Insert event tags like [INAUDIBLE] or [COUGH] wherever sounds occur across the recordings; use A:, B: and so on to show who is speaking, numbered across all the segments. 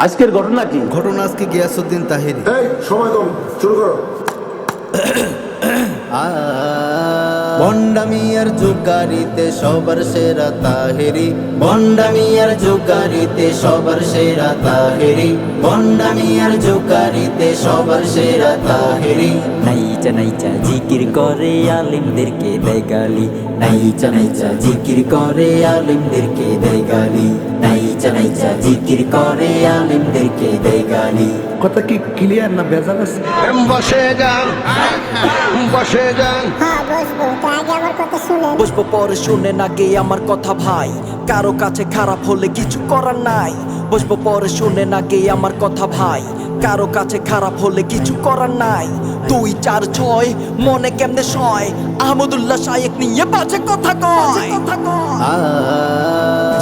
A: আজকের ঘটনা কি?
B: ঘটনা আজকে গিয়াসুদ্দিন তাহিরি।
C: এই সময় কম শুরু করো। [COUGHS]
B: বন্ডামিয়ার জুগারিতে সবার সেরা তাহেরি। বন্ডামিয়ার জুগারিতে সবার সেরা তাহেরি। বন্ডামিয়ার জুগারিতে সবার সেরা তাহেরি।
D: নাইচা নাইচা জিকির করে আলিমদেরকে দেয় গালি। নাইচা নাইচা জিকির করে আলিমদেরকে দেয় গালি। নাইচা নাইচা জিকির করে আলিমদেরকে দেয় গালি।
A: কথা কি ক্লিয়ার না ভেজাল আছে?
C: বসে যান বসে যান।
E: হ্যাঁ বসবো। তো আগে আমার কথা শুনেন
F: বসবো পরে শুনে না গে আমার কথা ভাই। কারও কাছে খারাপ হলে কিছু করার নাই। বসবো পরে শুনে না গে আমার কথা ভাই। কারও কাছে খারাপ হলে কিছু করার নাই। দুই চার ছয় মনে কেমনে সয়? আহমদুল্লাহ শায়েক নিয়ে বাজে কথা কয়। কথা কয়।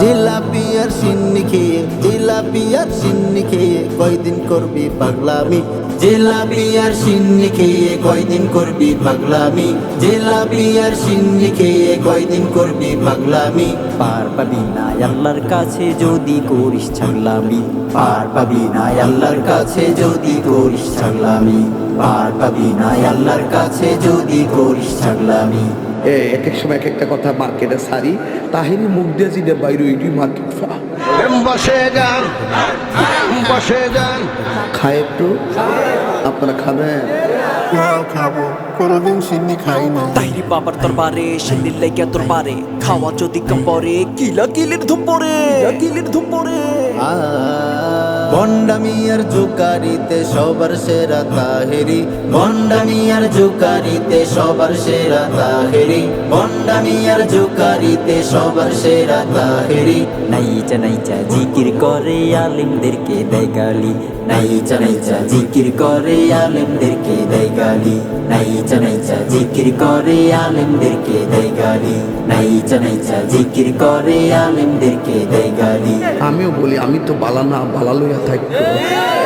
B: জিলাপি আর সিন্নি খেয়ে জিলাপি আর সিন্নি খেয়ে কয়দিন করবি পাগলামি? জিলাপি আর সিন্নি খেয়ে কয়দিন করবি পাগলামি? জিলাপি আর সিন্নি খেয়ে কয়দিন করবি পাগলামি?
D: পার পাবি না আল্লাহর কাছে যদি করিস ছাগলামি। পার পাবি না আল্লাহর কাছে যদি করিস ছাগলামি। পার পাবি না আল্লাহর কাছে যদি করিস ছাগলামি।
A: এ এক এক সময় এক একটা কথা মার্কেটে সারি তাহিনী মুখ দিয়ে জিনে বাইরে ওইটি মার্কেট
C: বসে যান বসে যান।
A: খায় একটু। আপনারা খাবেন?
G: খাব। কোনোদিন সিন্নি খাই না।
F: তাইরি বাবার দরবারে খাওয়া যদি কম পরে কিলা কিলির ধুম পরে কিলির ধুম পরে।
B: বন্ডামিয়ার জুকারিতে সবার সেরা তাহেরি। বন্ডামিয়ার জুকারিতে সবার সেরা তাহেরি। বন্ডামিয়ার জুকারিতে সবার সেরা তাহেরি।
D: নাইচা নাইচা জিকির করে আলিমদেরকে দেয় গালি। নাইচা নাইচা জিকির করে আলিমদেরকে দেয় গালি। নাইচা নাইচা জিকির করে আলিমদেরকে দেয় গালি। নাইচা নাইচা জিকির করে আলিমদেরকে দেয় গালি।
A: আমিও বলি আমি তো বালা না থাকতো।